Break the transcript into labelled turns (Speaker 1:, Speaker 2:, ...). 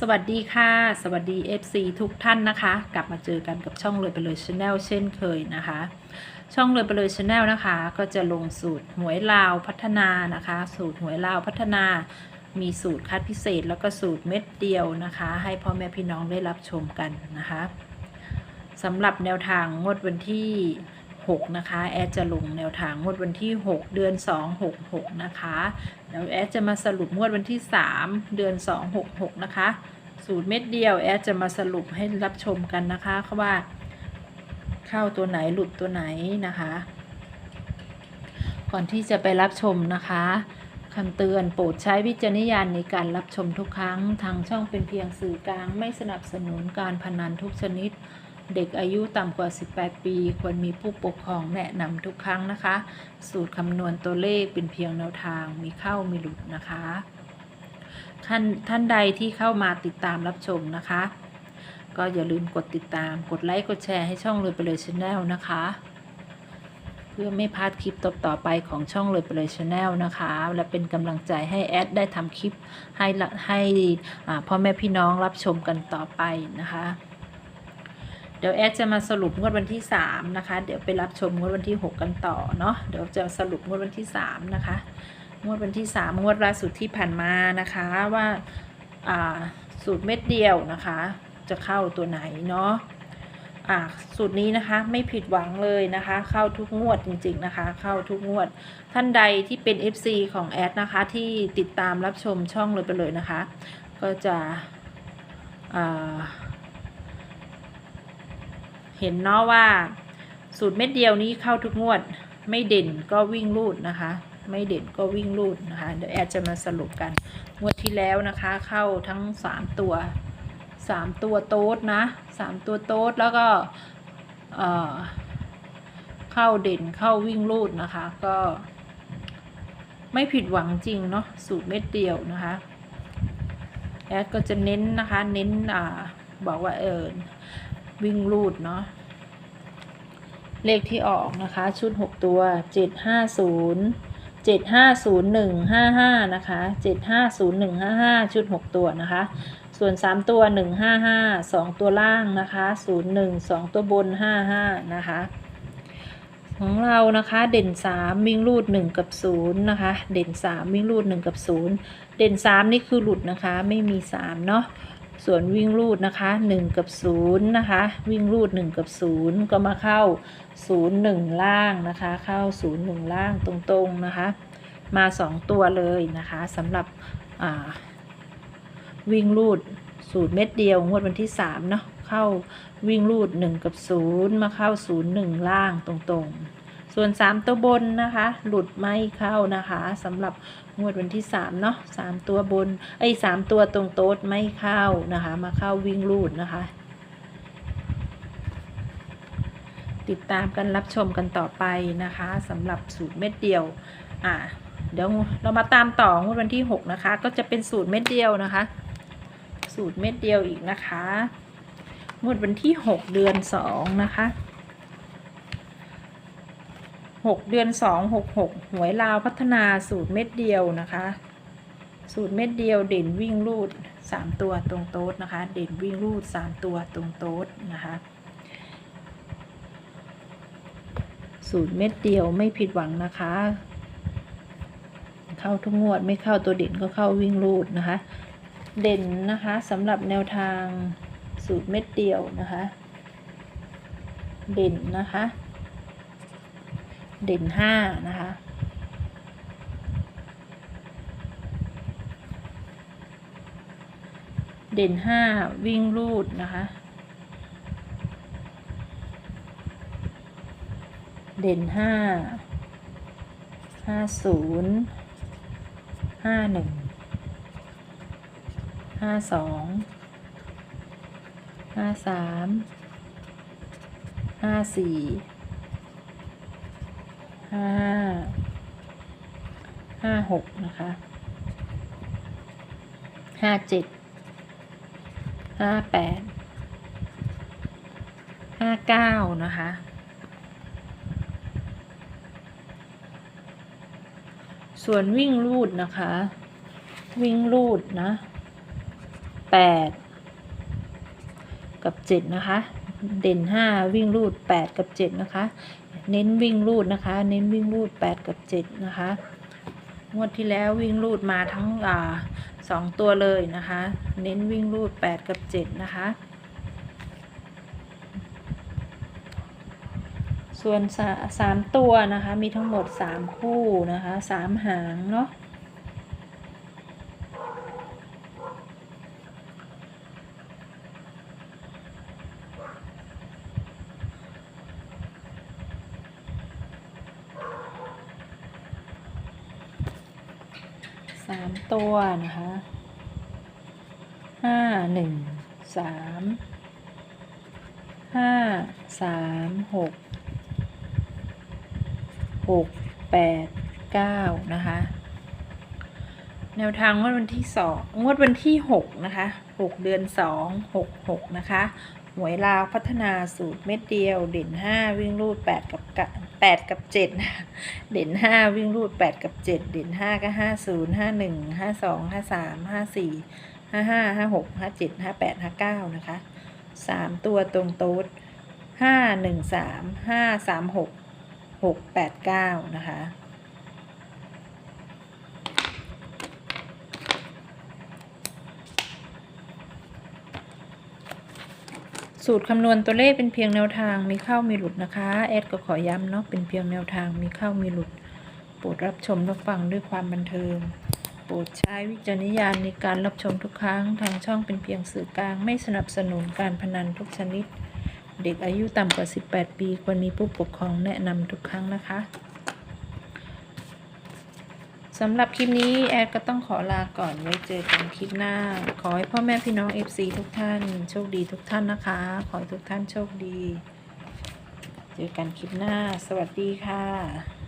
Speaker 1: สวัสดีค่ะ สวัสดี FC ทุกท่านนะคะ กลับมาเจอกันกับช่องเลยไปเลยชาแนลเช่นเคยนะคะ ช่องเลยไปเลยชาแนลนะคะ ก็จะลงสูตรหวยลาวพัฒนานะคะ สูตรหวยลาวพัฒนา มีสูตรคัดพิเศษแล้วก็สูตรเม็ดเดียวนะคะ ให้พ่อแม่พี่น้องได้รับชมกันนะคะสำหรับแนวทางงวดวันที่ 6 นะคะ แอดจะลงแนวทางงวดวันที่ 6 เดือน 2 6 6 นะคะ ดี๋ยวแอดจะมาสรุปงวดวันที่ 3 เดือน 2 6 6 นะคะ สูตรเม็ดเดียวแอดจะมาสรุปให้รับชมกันนะคะเขาว่าเข้าตัวไหนหลุดตัวไหนนะคะ ก่อนที่จะไปรับชมนะคะคำเตือนโปรดใช้วิจารณญาณในการรับชมทุกครั้ง ทางช่องเป็นเพียงสื่อกลาง ไม่สนับสนุนการพนันทุกชนิด เด็กอายุต่ำกว่า 18 ปี ควรมีผู้ปกครองแนะนำทุกครั้งนะคะ สูตรคำนวณตัวเลขเป็นเพียงแนวทางมีเข้ามีหลุดนะคะท่านท่านใดที่เข้ามาติดตามรับชมนะคะ ก็อย่าลืมกดติดตามกดไลค์กดแชร์ให้ช่องเลยไปเลยชาแนลนะคะ เพื่อไม่พลาดคลิปต่อๆไปของช่องเลยไปเลยชาแนลนะคะ และเป็นกำลังใจให้แอดได้ทำคลิปให้ให้พ่อแม่พี่น้องรับชมกันต่อไปนะคะ ดี๋ยวแอดจะมาสรุปงวดวันที่ 3 นะคะ เดี๋ยวไปรับชมงวดวันที่ 6 กันต่อเนาะเดี๋ยวจะสรุปงวดวันที่ 3 นะคะ งวดวันที่ 3 งวดล่าสุดที่ผ่านมานะคะว่าอ่าสูตรเม็ดเดียวนะคะ จะเข้าตัวไหนเนาะอ่าสูตรนี้นะคะไม่ผิดหวังเลยนะคะ เข้าทุกงวดจริง ๆนะคะ เข้าทุกงวด ท่านใดที่เป็น FC ของแอดนะคะ ที่ติดตามรับชมช่องเลยไปเลยนะคะ ก็จะอ่า เห็นเนาะว่า สูตรเม็ดเดียวนี้เข้าทุกงวด ไม่เด่นก็วิ่งรูดนะคะ ไม่เด่นก็วิ่งรูดนะคะ เดี๋ยวแอดจะมาสรุปกัน งวดที่แล้วนะคะ เข้าทั้ง 3 ตัว 3 ตัวโต๊ดนะ 3 ตัวโต๊ดแล้วก็เอ่อเข้าเด่นเข้าวิ่งรูดนะคะ ก็ ไม่ผิดหวังจริงเนาะสูตรเม็ดเดียวนะคะแอดก็จะเน้นนะคะ เน้นอ่าบอกว่าเออ วิ่งรูดเนาะเลขที่ออกนะคะ ชุด 6 ตัว 750 750155 นะคะ 750155 ชุด 6 ตัวนะคะ ส่วน 3 ตัว 155 2 ตัวล่างนะคะ 01 2 ตัวบน 55 นะคะ ของเรานะคะเด่น 3 วิ่งรูด 1 กับ 0 นะคะ เด่น 3 วิ่งรูด 1 กับ 0 เด่น 3 นี่คือหลุดนะคะ ไม่มี 3 เนาะ ส่วนวิ่งรูดนะคะ 1 กับ0นะคะ วิ่งรูด 1 กับ 0 ก็มาเข้า 0 1 ล่างนะคะ เข้า 0 1 ล่างตรงๆนะคะ มา 2 ตัวเลยนะคะสำหรับวิ่งรูดสูตรเม็ดเดียวงวดวันที่3เนาะเข้าวิ่งรูด 1 กับ 0 มาเข้า 0 1 ล่างตรงๆ ส่วน 3 ตัวบนนะคะ หลุดไม่เข้านะคะสำหรับงวดวันที่ 3 เนาะ3ตัวบนไอ้สามตัวตรงโต๊ดไม่เข้านะคะ มาเข้าวิ่งรูดนะคะ ติดตามกันรับชมกันต่อไปนะคะสำหรับสูตรเม็ดเดียวอ่าเดี๋ยวเรามาตามต่องวดวันที่ 6 นะคะ ก็จะเป็นสูตรเม็ดเดียวนะคะ สูตรเม็ดเดียวอีกนะคะงวดวันที่ 6 เดือน 2 นะคะ 6 เดือน 2 6 6 หวยลาวพัฒนาสูตรเม็ดเดียวนะคะ สูตรเม็ดเดียวเด่นวิ่งรูด 3 ตัวตรงโต๊ดนะคะ เด่นวิ่งรูด 3 ตัวตรงโต๊ดนะคะ สูตรเม็ดเดียวไม่ผิดหวังนะคะ เข้าทุกงวดไม่เข้าตัวเด่นก็เข้าวิ่งรูดนะคะ เด่นนะคะสำหรับแนวทางสูตรเม็ดเดียวนะคะ เด่นนะคะ เด่นห้านะคะ เด่นห้าวิ่งรูดนะคะ เด่นห้าห้าศูนย์ห้าหนึ่งห้าสองห้าสามห้าสี่ ห้าห้าหกนะคะห้าเจ็ดห้าแปดห้าเก้านะคะส่วนวิ่งรูดนะคะ วิ่งรูดนะแแปดกับเจ็ดนะคะ เด่นห้าวิ่งรูดแปดกับเจ็ดนะคะ เน้นวิ่งรูดนะคะ เน้นวิ่งรูดแปดกับเจ็ดนะคะ งวดที่แล้ววิ่งรูดมาทั้งอ่าสองตัวเลยนะคะ เน้นวิ่งรูดแปดกับเจ็ดนะคะ ส่วนสาสามตัวนะคะ มีทั้งหมดสามคู่นะคะสามหางเนาะ สามตัวนะคะห้าหนึ่งสามห้าสามหกหกแปดเก้านะคะ แนวทางงวดวันที่สองงวดวันที่หกนะคะหกเดือนสองหกหกนะคะ หวยลาวพัฒนาสูตรเม็ดเดียว เด่นห้าวิ่งรูดแปดกับกะแปดกับเจ็ดเด่นห้าวิ่งรูดแปดกับเจ็ดเด่นห้าก็ห้าศูนย์ห้าหนึ่งห้าสองห้าสามห้าสี่ห้าห้าห้าหกห้าเจ็ดห้าแปดห้าเก้านะคะสามตัวตรงโต๊ดห้าหนึ่งสามห้าสามหกหกแปดเก้านะคะ สูตรคำนวณตัวเลขเป็นเพียงแนวทางมีเข้ามีหลุดนะคะแอดก็ขอย้ำเนาะเป็นเพียงแนวทางมีเข้ามีหลุด โปรดรับชมรับฟังด้วยความบันเทิง โปรดใช้วิจารณญาณในการรับชมทุกครั้งทางช่องเป็นเพียงสื่อกลาง ไม่สนับสนุนการพนันทุกชนิด เด็กอายุต่ำกว่า 18 ปีควรมีผู้ปกครองแนะนำทุกครั้งนะคะ สำหรับคลิปนี้แอดก็ต้องขอลาก่อนไว้เจอกันคลิปหน้า ขอให้พ่อแม่พี่น้อง FC ทุกท่าน โชคดีทุกท่านนะคะ ขอให้ทุกท่านโชคดี เจอกันคลิปหน้า สวัสดีค่ะ